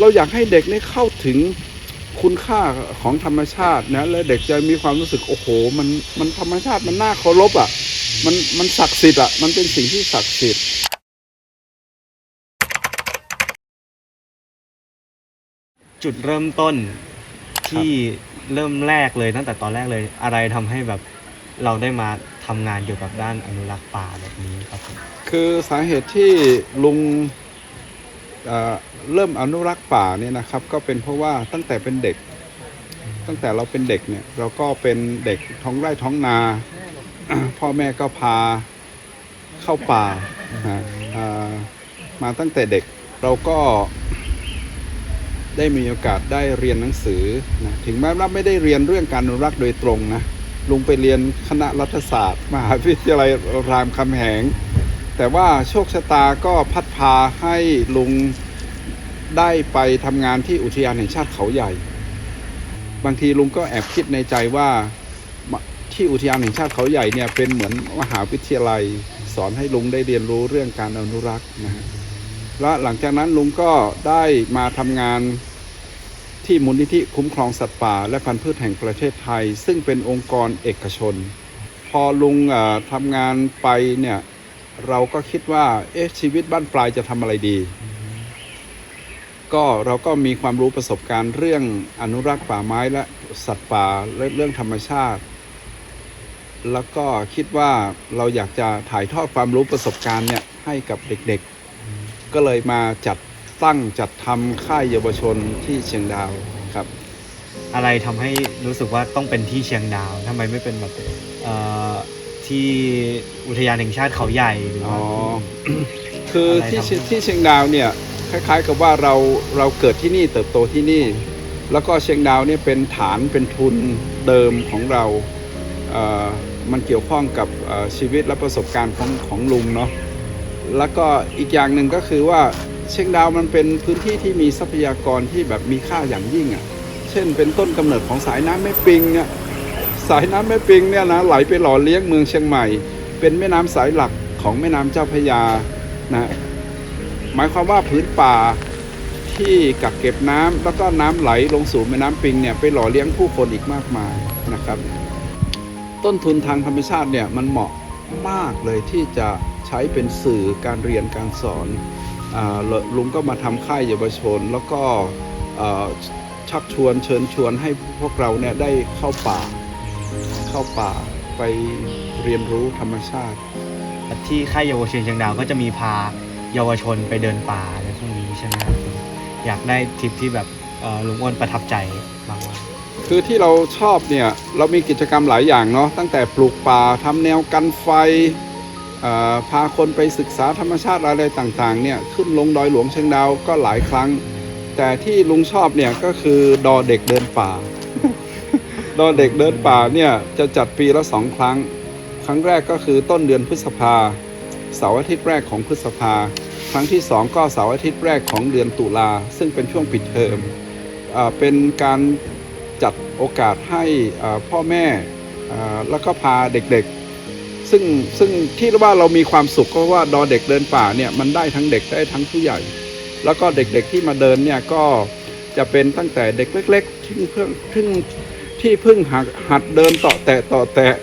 เราอยากให้เด็กนี่เข้าถึงคุณค่าของธรรมชาตินะและเด็กจะมีความรู้สึกโอ้โห มันมันธรรมชาติมันน่าเคารพอะมันมันศักดิ์สิทธิ์อะมันเป็นสิ่งที่ศักดิ์สิทธิ์จุดเริ่มต้นที่เริ่มแรกเลยตั้งแต่ตอนแรกเลย อะไรทำให้แบบเราได้มาทำงานเกี่ยวกับด้านอนุรักษ์ป่าแบบนี้ครับผมคือสาเหตุที่ลุง เริ่มอนุรักษ์ป่าเนี่ยนะครับ ก็เป็นเพราะว่าตั้งแต่เป็นเด็ก ตั้งแต่เราเป็นเด็กเนี่ยเราก็เป็นเด็กท้องไร่ท้องนา พ่อแม่ก็พาเข้าป่านะอ่ามาตั้งแต่เด็กเราก็ได้มีโอกาสได้เรียนหนังสือนะถึงแม้ว่าไม่ได้เรียนเรื่องการอนุรักษ์โดยตรงนะลุงไปเรียนคณะรัฐศาสตร์ มหาวิทยาลัยรามคำแหง แต่ว่าโชคชะตาก็พัดพาให้ลุงได้ไปทำงานที่อุทยานแห่งชาติเขาใหญ่ บางทีลุงก็แอบคิดในใจว่าที่อุทยานแห่งชาติเขาใหญ่เนี่ยเป็นเหมือนมหาวิทยาลัย สอนให้ลุงได้เรียนรู้เรื่องการอนุรักษ์นะฮะและหลังจากนั้นลุงก็ได้มาทำงานที่มูลนิธิคุ้มครองสัตว์ป่า และพันธุ์พืชแห่งประเทศไทย ซึ่งเป็นองค์กรเอกชน พอลุงทำงานไปเนี่ย เราก็คิดว่า เอ๊ะชีวิตบ้านปลายจะทำอะไรดี ก็เราก็มีความรู้ประสบการณ์เรื่องอนุรักษ์ป่าไม้และสัตว์ป่าและเรื่องธรรมชาติ แล้วก็คิดว่าเราอยากจะถ่ายทอดความรู้ประสบการณ์เนี่ยให้กับเด็กๆ ก็เลยมาจัดตั้งจัดทำค่ายเยาวชนที่เชียงดาวครับอะไรทำให้รู้สึกว่าต้องเป็นที่เชียงดาวทำไมไม่เป็นแบบเอ่อ ที่อุทยานแห่งชาติเขาใหญ่หรืออ๋อว่า คืออะไรที่ทำเชียที่เชียงดาวเนี่ยคล้ายๆกับว่าเราเราเกิดที่นี่เติบโตที่นี่ แล้วก็เชียงดาวเนี่ยเป็นฐานเป็นทุนเดิมของเราเอ่อมันเกี่ยวข้องกับเอ่อชีวิตและประสบการณ์ของของลุงเนาะแล้วก็อีกอย่างหนึ่งก็คือว่าเชียงดาวมันเป็นพื้นที่ที่มีทรัพยากรที่แบบมีค่าอย่างยิ่งอะ่ะเช่นเป็นต้นกำเนิดของสายน้ำแม่ปิงเนี่ย สายน้ำแม่ปิงเนี่ยนะไหลไปหล่อเลี้ยงเมืองเชียงใหม่ เป็นแม่น้ำสายหลักของแม่น้ำเจ้าพระยานะหมายความว่าพื้นป่าที่กักเก็บน้ำแล้วก็น้ำไหลลงสู่แม่น้ำปิงเนี่ยไปหล่อเลี้ยงผู้คนอีกมากมายนะครับ ต้นทุนทางธรรมชาติเนี่ยมันเหมาะมากเลยที่จะใช้เป็นสื่อการเรียนการสอนอาลุงก็มาทำค่ายเยาวชน แล้วก็ชักชวนเชิญชวนให้พวกเราเนี่ยได้เข้าป่า เข้าป่าไปเรียนรู้ธรรมชาติ ที่ค่ายเยาวชนเชียงดาวก็จะมีพาเยาวชนไปเดินป่าอะไรพวกนี้ใช่ไหมครับอยากได้ทริปที่แบบเอ่อลุงอ้วนประทับใจมากๆคือที่เราชอบเนี่ยเรามีกิจกรรมหลายอย่างเนาะตั้งแต่ปลูกป่าทำแนวกันไฟเอ่อพาคนไปศึกษาธรรมชาติอะไรต่างๆเนี่ยขึ้นลงดอยหลวงเชียงดาวก็หลายครั้ง แต่ที่ลุงชอบเนี่ยก็คือดอเด็กเดินป่า ดอเด็กเดินป่าเนี่ยจะจัดปีละสองครั้ง ครั้งแรกก็คือต้นเดือนพฤษภาเสาร์อาทิตย์แรกของพฤษภา ครั้งที่สองก็เสาร์อาทิตย์แรกของเดือนตุลาซึ่งเป็นช่วงปิดเทอมอ่าเป็นการจัดโอกาสให้อ่าพ่อแม่อ่าแล้วก็พาเด็กๆ ซึ่งซึ่งที่ว่าเรามีความสุขก็ว่าดอเด็กเดินป่าเนี่ยมันได้ทั้งเด็กได้ทั้งผู้ใหญ่ แล้วก็เด็กๆที่มาเดินเนี่ยก็จะเป็นตั้งแต่เด็กเล็กๆที่เพิ่งเพิ่ง ที่เพิ่งหัดหัดเดินต่อแตะต่อแตะ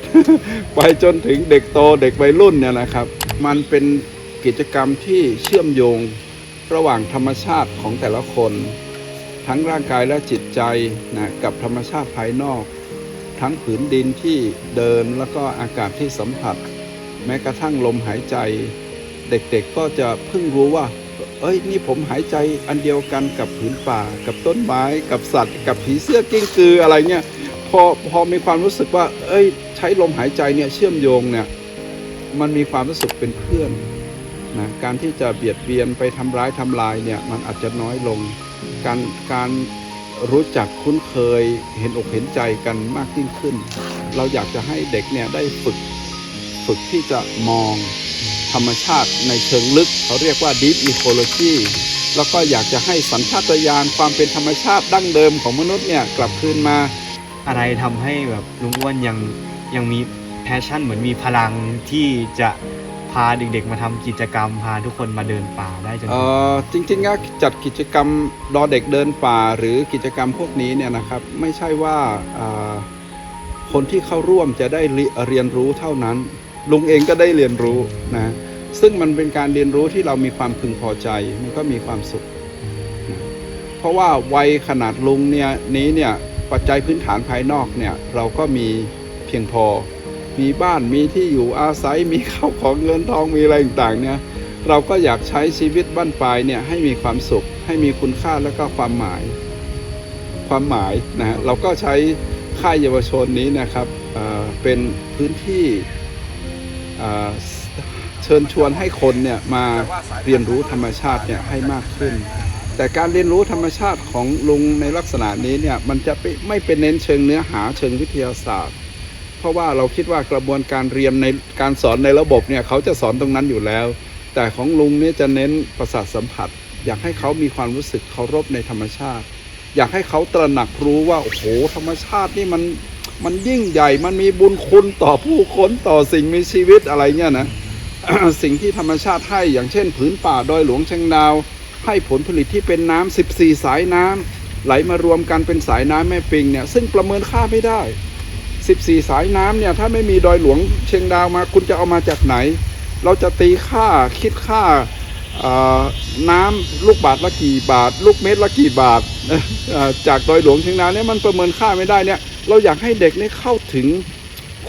ไปจนถึงเด็กโตเด็กวัยรุ่นเนี่ยนะครับ มันเป็นกิจกรรมที่เชื่อมโยงระหว่างธรรมชาติของแต่ละคน ทั้งร่างกายและจิตใจนะกับธรรมชาติภายนอก ทั้งผืนดินที่เดินแล้วก็อากาศที่สัมผัส แม้กระทั่งลมหายใจ เด็กๆก็จะเพิ่งรู้ว่า เอ้ยนี่ผมหายใจอันเดียวกันกับผืนป่า กับต้นไม้กับสัตว์ กับผีเสื้อกิ้งกืออะไรเงี้ยพอพอมีความรู้สึกว่า เอ้ย ใช้ลมหายใจเนี่ยเชื่อมโยงเนี่ยมันมีความรู้สึกเป็นเพื่อนนะการที่จะเบียดเบียนไปทำร้ายทำลายเนี่ยมันอาจจะน้อยลง การการรู้จักคุ้นเคยเห็นอกเห็นใจกันมากยิ่งขึ้น เราอยากจะให้เด็กเนี่ยได้ฝึก ฝึกที่จะมอง ธรรมชาติในเชิงลึก เขาเรียกว่า deep ecology แล้วก็อยากจะให้สัญชาตญาณความเป็นธรรมชาติดั้งเดิมของมนุษย์เนี่ยกลับคืนมา อะไรทำให้แบบลุงอ้วนยังยังมีแพชชั่นเหมือนมีพลังที่จะพพาเด็กๆมาทำกิจกรรม พาทุกคนมาเดินป่าได้จนเอ่ถึงอจริงๆก็จัดกิจกรรมรอเด็กเดินป่าหรือกิจกรรมพวกนี้เนี่ยนะครับไม่ใช่ว่าอ่าคนที่เข้าร่วมจะได้เรีเรียนรู้เท่านั้น ลุงเองก็ได้เรียนรู้นะซึ่งมันเป็นการเรียนรู้ที่เรามีความพึงพอใจมันก็มีความสุขเพราะว่าวัยขนาดลุงเนี่ยนี้เนี่ยปัจจัยพื้นฐานภายนอกเนี่ยเราก็มีเพียงพอ มีบ้านมีที่อยู่อาศัยมีข้าวของเงินทองมีอะไรต่างๆเนี่ยเราก็อยากใช้ชีวิตบ้านปลายเนี่ยให้มีความสุข ให้มีคุณค่าแล้วก็ความหมาย ความหมายนะฮะเราก็ใช้ค่ายเยาวชนนี้นะครับเอ่อเป็นพื้นที่ เชิญชวนให้คนเนี่ยมาเรียนรู้ธรรมชาติเนี่ยให้มากขึ้น แต่การเรียนรู้ธรรมชาติของลุงในลักษณะนี้เนี่ยมันจะไม่ไม่เป็นเน้นเชิงเนื้อหาเชิงวิทยาศาสตร์ เพราะว่าเราคิดว่ากระบวนการเรียนในการสอนในระบบเนี่ยเขาจะสอนตรงนั้นอยู่แล้ว แต่ของลุงเนี่ยจะเน้นประสาทสัมผัส อยากให้เขามีความรู้สึกเคารพในธรรมชาติ อยากให้เขาตระหนักรู้ว่าโอ้โหธรรมชาตินี่มัน มันยิ่งใหญ่มันมีบุญคุณต่อผู้คนต่อสิ่งมีชีวิตอะไรเนี่ยนะสิ่งที่ธรรมชาติให้อย่างเช่นผืนป่าดอยหลวงเชียงดาว ให้ผลผลิตที่เป็นน้ำ14 สายน้ำไหลมารวมกันเป็นสายน้ำแม่ปิงเนี่ยซึ่งประเมินค่าไม่ได้ 14 สายน้ำเนี่ยถ้าไม่มีดอยหลวงเชียงดาวมาคุณจะเอามาจากไหน เราจะตีค่าคิดค่าน้ำลูกบาทละกี่บาท ลูกเม็ดละกี่บาทจากดอยหลวงเชียงดาวเนี่ยมันประเมินค่าไม่ได้เนี่ย เราอยากให้เด็กนี่เข้าถึง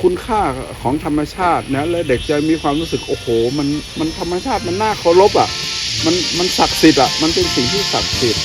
คุณค่าของธรรมชาตินะและเด็กจะมีความรู้สึกโอ้โห มันมันธรรมชาติมันน่าเคารพอะ มันมันศักดิ์สิทธิ์อะ มันเป็นสิ่งที่ศักดิ์สิทธิ์